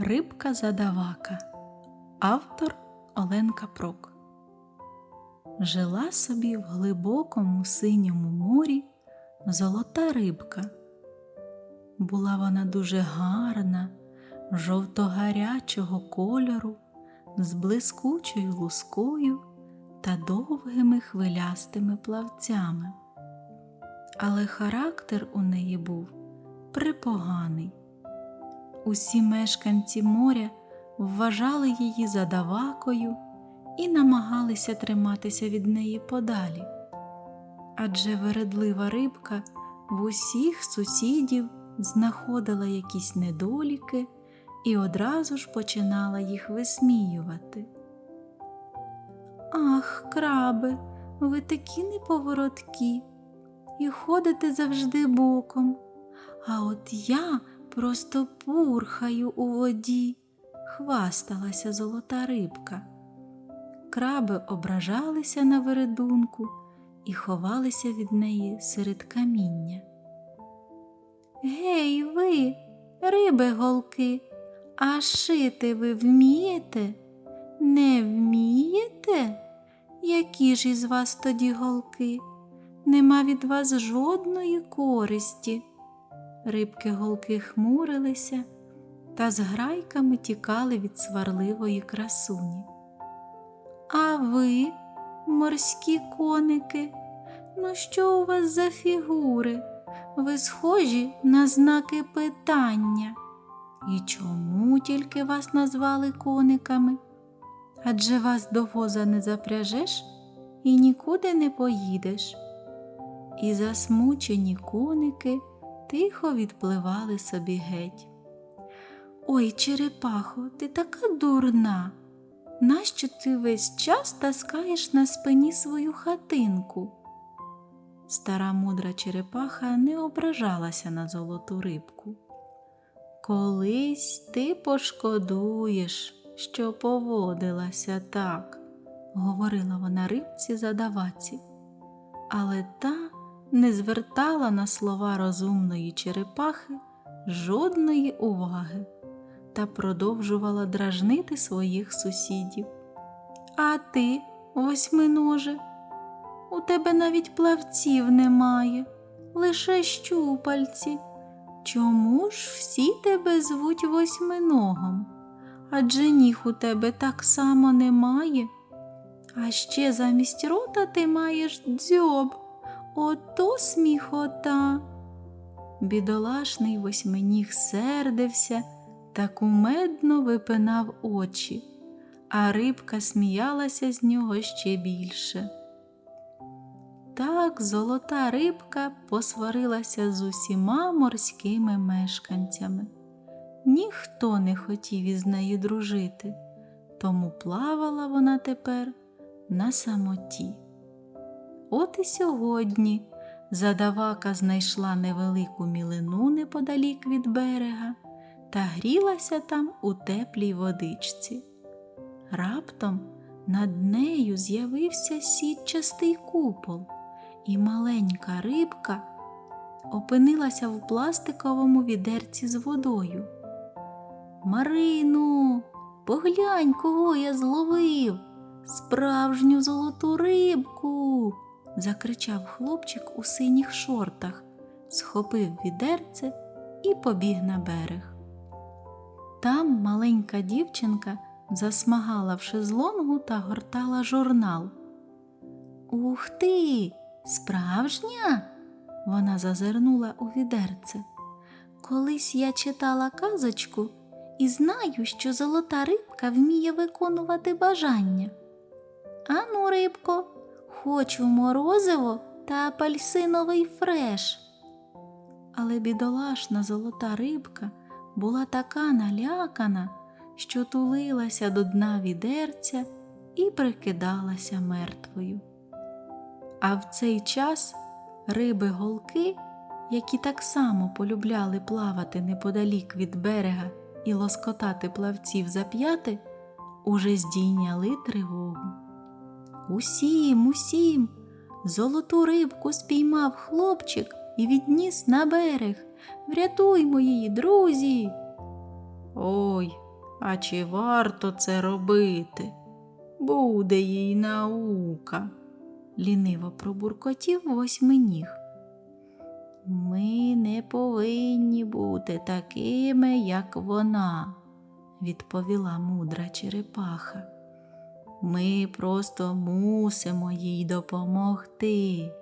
Рибка задавака. Автор Оленка Прок. Жила собі в глибокому синьому морі золота рибка. Була вона дуже гарна, жовто-гарячого кольору, з блискучою лускою та довгими хвилястими плавцями. Але характер у неї був припоганий. Усі мешканці моря вважали її задавакою і намагалися триматися від неї подалі. Адже вередлива рибка в усіх сусідів знаходила якісь недоліки і одразу ж починала їх висміювати. Ах, краби, ви такі неповороткі і ходите завжди боком. А от я просто пурхаю у воді, хвасталася золота рибка. Краби ображалися на вередунку і ховалися від неї серед каміння. Гей, ви, риби голки, а шити ви вмієте? Не вмієте? Які ж із вас тоді голки? Нема від вас жодної користі. Рибки голки хмурилися та з грайками тікали від сварливої красуні. А ви, морські коники, ну що у вас за фігури? Ви схожі на знаки питання. І чому тільки вас назвали кониками? Адже вас до воза не запряжеш і нікуди не поїдеш. І засмучені коники тихо відпливали собі геть. Ой, черепахо, ти така дурна. Нащо ти весь час таскаєш на спині свою хатинку? Стара мудра черепаха не ображалася на золоту рибку. Колись ти пошкодуєш, що поводилася так, говорила вона рибці задаваці, але та не звертала на слова розумної черепахи жодної уваги та продовжувала дражнити своїх сусідів. А ти, восьминоже, у тебе навіть плавців немає, лише щупальці. Чому ж всі тебе звуть восьминогом? Адже ніг у тебе так само немає. А ще замість рота ти маєш дзьоб. Ото сміхота. Бідолашний восьминіг сердився та кумедно випинав очі, а рибка сміялася з нього ще більше. Так золота рибка посварилася з усіма морськими мешканцями. Ніхто не хотів із нею дружити, тому плавала вона тепер на самоті. От і сьогодні задавака знайшла невелику мілину неподалік від берега та грілася там у теплій водичці. Раптом над нею з'явився сітчастий купол, і маленька рибка опинилася в пластиковому відерці з водою. Марину, поглянь, кого я зловив, справжню золоту рибку закричав хлопчик у синіх шортах, схопив відерце і побіг на берег. Там маленька дівчинка засмагала в шезлонгу та гортала журнал. Ух ти, справжня? Вона зазирнула у відерце. Колись я читала казочку і знаю, що золота рибка вміє виконувати бажання. Ану, рибко, Хочу морозиво та апельсиновий фреш. Але бідолашна золота рибка була така налякана, що тулилася до дна відерця і прикидалася мертвою. А в цей час риби голки, які так само полюбляли плавати неподалік від берега і лоскотати плавців за п'яти, уже здійняли тривогу. Усім, усім. Золоту рибку спіймав хлопчик і відніс на берег. Врятуймо її, друзі. Ой, А чи варто це робити? Буде їй наука, ліниво пробуркотів восьминіг. Ми не повинні бути такими, як вона, відповіла мудра черепаха. Ми просто мусимо їй допомогти.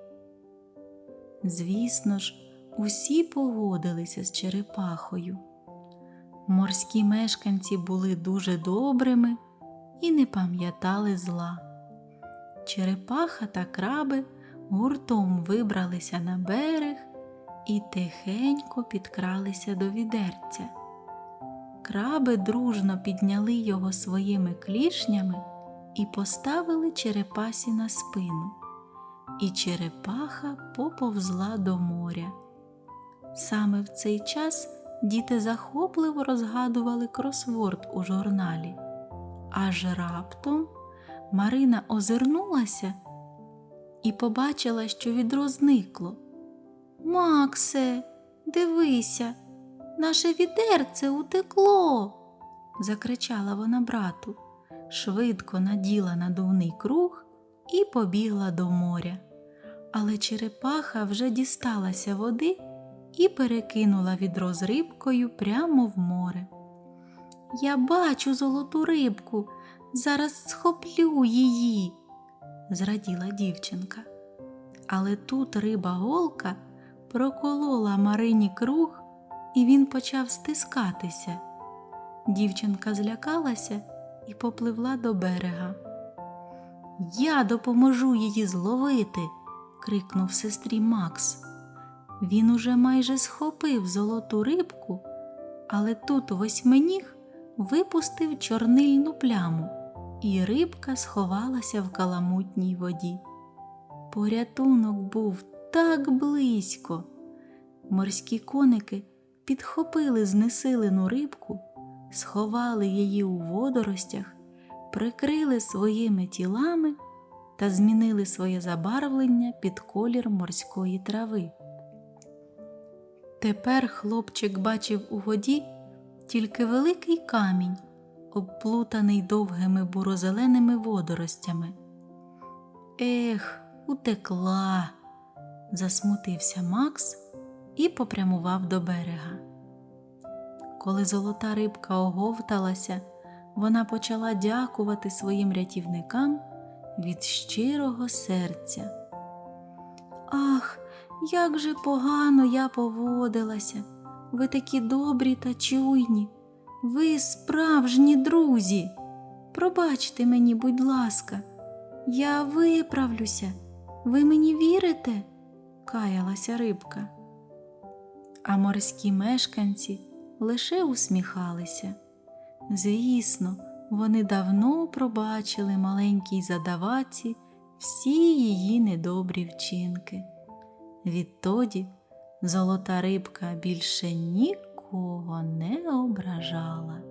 Звісно ж, усі погодилися з черепахою. Морські мешканці були дуже добрими і не пам'ятали зла. Черепаха та краби гуртом вибралися на берег і тихенько підкралися до відерця. Краби дружно підняли його своїми клішнями і поставили черепасі на спину, і черепаха поповзла до моря. Саме в цей час діти захопливо розгадували кросворд у журналі. Аж раптом Марина озирнулася і побачила, що відро зникло. Максе, дивися, наше відерце утекло, закричала вона брату, швидко наділа надувний круг і побігла до моря. Але черепаха вже дісталася води і перекинула відро з рибкою прямо в море. Я бачу золоту рибку, зараз схоплю її, зраділа дівчинка. Але тут риба голка проколола Марині круг, і він почав стискатися. Дівчинка злякалася і попливла до берега. Я допоможу її зловити, крикнув сестрі Макс. Він уже майже схопив золоту рибку, але тут восьминіг випустив чорнильну пляму, і рибка сховалася в каламутній воді. Порятунок був так близько. Морські коники підхопили знесилену рибку, сховали її у водоростях, прикрили своїми тілами та змінили своє забарвлення під колір морської трави. Тепер хлопчик бачив у воді тільки великий камінь, обплутаний довгими бурозеленими водоростями. Ех, утекла, засмутився Макс і попрямував до берега. Коли золота рибка оговталася, вона почала дякувати своїм рятівникам від щирого серця. Ах, як же погано я поводилася. Ви такі добрі та чуйні, ви справжні друзі. Пробачте мені, будь ласка, я виправлюся. Ви мені вірите? каялася рибка. А морські мешканці лише усміхалися. Звісно, вони давно пробачили маленькій задаваці всі її недобрі вчинки. Відтоді золота рибка більше нікого не ображала.